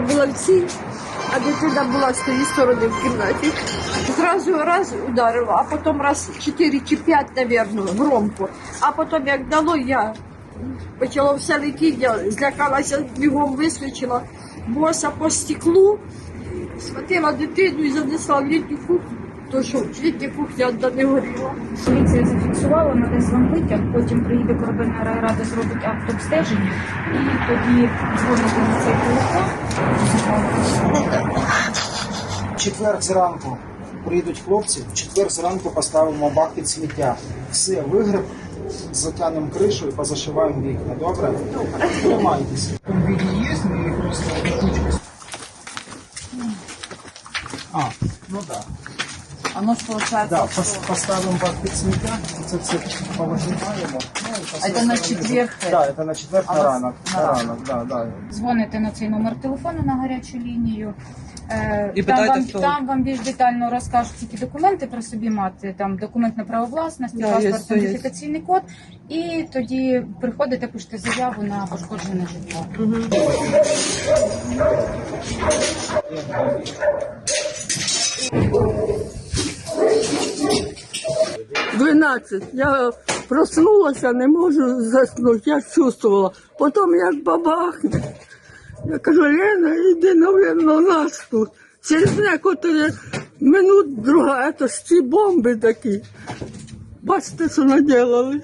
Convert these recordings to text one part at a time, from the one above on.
сиділа в цій, а дитина була з тієї сторони в кімнаті. Зразу раз ударила, а потім раз чотири чи п'ять, мабуть, громко. А потім, як дало, я почала все летіти, я злякалася, бігом вискочила, боса по стеклу, схватила дитину і занесла в літню кухню. То що літня кухня одна не горіла. Поліція зафіксувала, надасть вам витяг, потім приїде корабельна райрада, зробить акт обстеження і тоді дзвоните на цей телефон. В четвер зранку приїдуть хлопці, в четвер зранку поставимо бак під сміття. Все, вигреб, затягнемо кришу і позашиваємо вікна. Добре? Тримайтеся. Автомобілі є, ми просто ручку. А, ну так. Оно ж получается, Да. Что... пос- поставимо бак під сміття, це все поважаємо. Ну, і А це на посипемо. четвер? Да, это на четвер А на на- ранок. на На ранок. ранок, да, да. Дзвоните на цей номер телефону на гарячу лінію. Е, І там, питайте, вам, хто? там вам більш детально розкажуть, які документи при собі мати, там документ на право власності, Да, є, паспорт, все є. ідентифікаційний код, і тоді приходите, пишете заяву на пошкоджене житло. 12. Я проснулася, не можу заснути, я чувствувала. Потім як бабахне. Я кажу, Лена, йди, навірно, нас тут. Через некоторі минут друга, це ж ці бомби такі. Бачите, що наделали.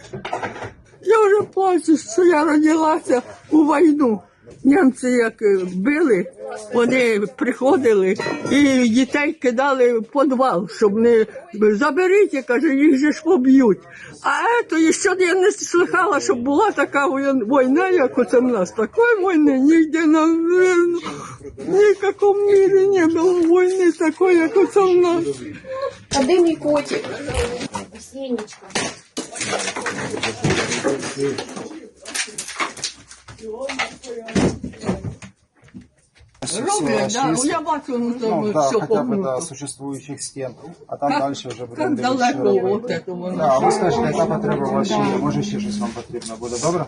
Я вже плачу, що я родилася у війну. Німці як били, вони приходили і дітей кидали в підвал, щоб не заберіть, каже, їх же ж поб'ють. А то ще я не слыхала, щоб була така війна, як оце в нас. Такої війни ніде на ні в якому мірі не було війни такої, як оце в нас. А де мій котик? Роблять, да, я бачу, ну там Ну, да, все хотя бы до существующих стен, а там Как- дальше вже Як будемо далеко от этого Да, а ви скажете, яка потреба ваша є, може ще щось вам потрібно буде, добре?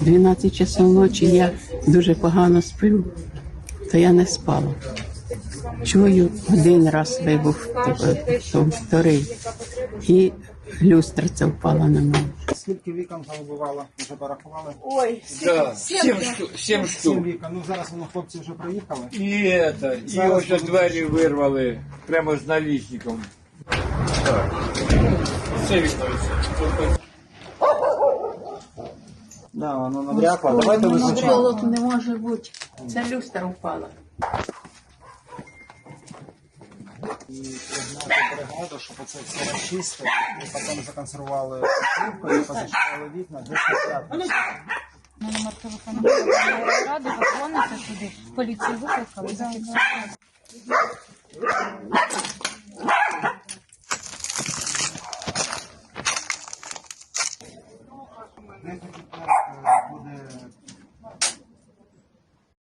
12 часов ночі я дуже погано сплю, то я не спала. Чую один раз вибух, типу, то вторий, і люстра ця впала на мене. Скільки вікон повибивало? Вже порахували? Да, семь штук. Семь Сім штук. вікон. Ну зараз воно хлопці вже приїхали. І это, і Зараз ось двері вирвали прямо з налічником. Це. Да, воно набрякло. Давайте. Холод не може бути. Ця люстра впала. І пригнати бригаду, щоб оце все розчистили, і потім законсервували і позачинили вікна, десь на п'ятницю. Туди, поліцію викликали.